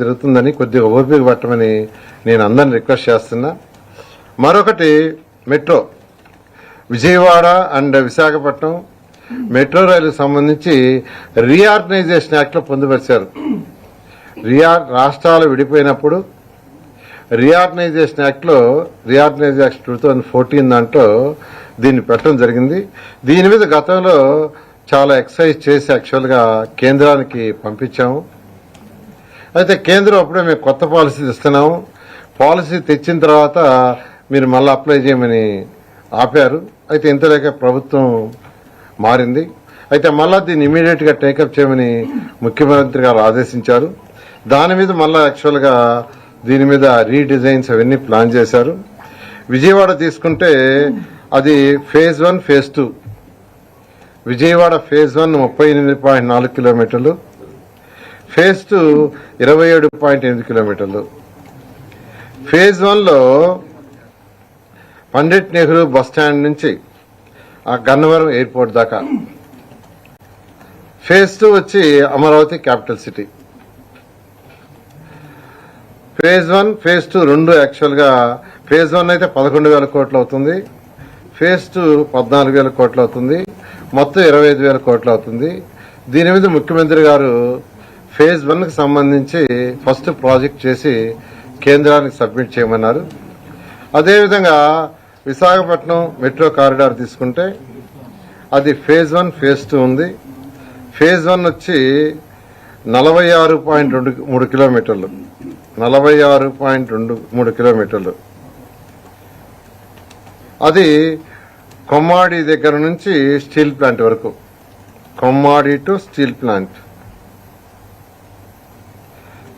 జరుగుతుందని కొద్దిగా ఓపిక పట్టమని నేను అందరిని రిక్వెస్ట్ చేస్తున్నా. మరొకటి metro. Vijayawada and Visakhapatnam metro రైలుకు సంబంధించి రీఆర్గనైజేషన్ యాక్ట్లో పొందుపరిచారు. రియా రాష్ట్రాలు విడిపోయినప్పుడు రీఆర్గనైజేషన్ యాక్ట్లో రీఆర్గనైజేషన్ టూ థౌజండ్ ఫోర్టీన్ దాంట్లో దీన్ని పెట్టడం జరిగింది. దీని మీద గతంలో చాలా ఎక్సర్సైజ్ చేసి యాక్చువల్గా కేంద్రానికి పంపించాము. అయితే కేంద్రం అప్పుడే మేము కొత్త పాలసీ ఇస్తున్నాము. పాలసీ తెచ్చిన తర్వాత మీరు మళ్ళీ అప్లై చేయమని ఆపారు. అయితే ఇంతలేక ప్రభుత్వం మారింది. అయితే మళ్ళా దీన్ని ఇమీడియట్గా టేకప్ చేయమని ముఖ్యమంత్రి గారు ఆదేశించారు. దాని మీద మళ్ళా యాక్చువల్గా దీని మీద రీడిజైన్స్ అవన్నీ ప్లాన్ చేశారు. విజయవాడ తీసుకుంటే అది phase one phase two Vijayawada phase one ముప్పై ఎనిమిది పాయింట్ నాలుగు కిలోమీటర్లు. ఫేజ్ టూ ఇరవై ఏడు పాయింట్ ఎనిమిది కిలోమీటర్లు. ఫేజ్ వన్లో పండిట్ నెహ్రూ బస్ స్టాండ్ నుంచి ఆ గన్నవరం ఎయిర్పోర్ట్ దాకా. ఫేజ్ టూ వచ్చి Amaravati capital city. Phase one phase two రెండు యాక్చువల్గా ఫేజ్ వన్ అయితే పదకొండు వేల కోట్లు అవుతుంది. ఫేజ్ టూ పద్నాలుగు వేల కోట్లు అవుతుంది. మొత్తం ఇరవై ఐదు వేల కోట్లు అవుతుంది. దీని మీద ముఖ్యమంత్రి గారు ఫేజ్ వన్కి సంబంధించి ఫస్ట్ ప్రాజెక్ట్ చేసి కేంద్రానికి సబ్మిట్ చేయమన్నారు. అదేవిధంగా విశాఖపట్నం మెట్రో కారిడార్ తీసుకుంటే అది ఫేజ్ వన్ ఫేజ్ టూ ఉంది. ఫేజ్ వన్ వచ్చి నలభై ఆరు పాయింట్ రెండు మూడు కిలోమీటర్లు. నలభై ఆరు పాయింట్ రెండు మూడు కిలోమీటర్లు. అది కొమ్మాడి దగ్గర నుంచి స్టీల్ ప్లాంట్ వరకు. Kommadi to steel plant.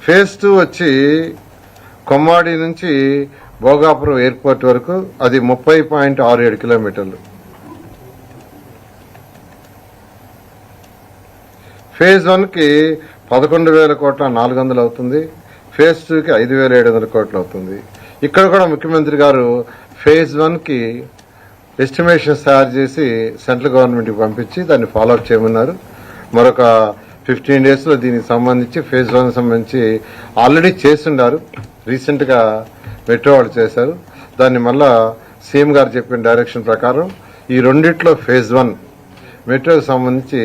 Phase two వచ్చి కొమ్మాడి నుంచి భోగాపురం ఎయిర్పోర్ట్ వరకు అది ముప్పై పాయింట్ ఆరు ఏడు కిలోమీటర్లు. ఫేజ్ వన్కి పదకొండు వేల కోట్ల నాలుగు వందలు అవుతుంది. ఫేజ్ టూకి ఐదు వేల ఏడు వందల కోట్లు అవుతుంది. ఇక్కడ కూడా ముఖ్యమంత్రి గారు ఫేజ్ వన్కి ఎస్టిమేషన్స్ తయారు చేసి సెంట్రల్ గవర్నమెంట్కి పంపించి దాన్ని ఫాలో అప్ చేయమన్నారు. మరొక ఫిఫ్టీన్ డేస్లో దీనికి సంబంధించి ఫేజ్ వన్ సంబంధించి ఆల్రెడీ చేస్తుండారు. రీసెంట్గా మెట్రో వాళ్ళు చేశారు. దాన్ని మళ్ళా సీఎం గారు చెప్పిన డైరెక్షన్ ప్రకారం ఈ రెండిట్లో ఫేజ్ వన్ మెట్రోకి సంబంధించి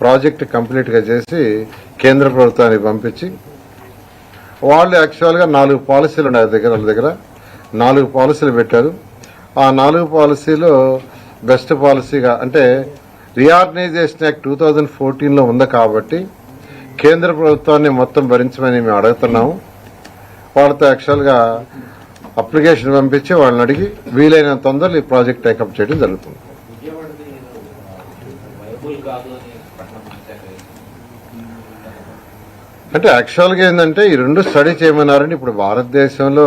ప్రాజెక్ట్ కంప్లీట్గా చేసి కేంద్ర ప్రభుత్వానికి పంపించి వాళ్ళు యాక్చువల్గా నాలుగు పాలసీలు ఉన్నాయి దగ్గర వాళ్ళ దగ్గర. నాలుగు పాలసీలు పెట్టారు. ఆ నాలుగు పాలసీలో బెస్ట్ పాలసీగా అంటే రీఆర్గనైజేషన్ యాక్ట్ టూ థౌజండ్ ఫోర్టీన్లో ఉంది కాబట్టి కేంద్ర ప్రభుత్వాన్ని మొత్తం భరించమని మేము అడుగుతున్నాము వాళ్ళతో యాక్చువల్గా అప్లికేషన్ పంపించి వాళ్ళని అడిగి వీలైన తొందరలో ఈ ప్రాజెక్ట్ టేకప్ చేయడం జరుగుతుంది. అంటే యాక్చువల్గా ఏంటంటే ఈ రెండు స్టడీ చేయమన్నారని ఇప్పుడు భారతదేశంలో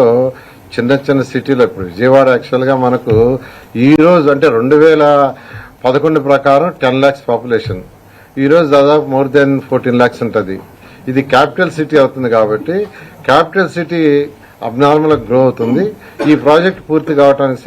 చిన్న చిన్న సిటీలో ఇప్పుడు విజయవాడ యాక్చువల్గా మనకు ఈరోజు అంటే రెండు వేల పదకొండు ప్రకారం టెన్ ల్యాక్స్ పాపులేషన్ ఈ రోజు దాదాపు మోర్ దెన్ ఫోర్టీన్ ల్యాక్స్ ఉంటుంది. ఇది క్యాపిటల్ సిటీ అవుతుంది కాబట్టి క్యాపిటల్ సిటీ అబ్నార్మల్ గ్రో అవుతుంది. ఈ ప్రాజెక్ట్ పూర్తి కావడానికి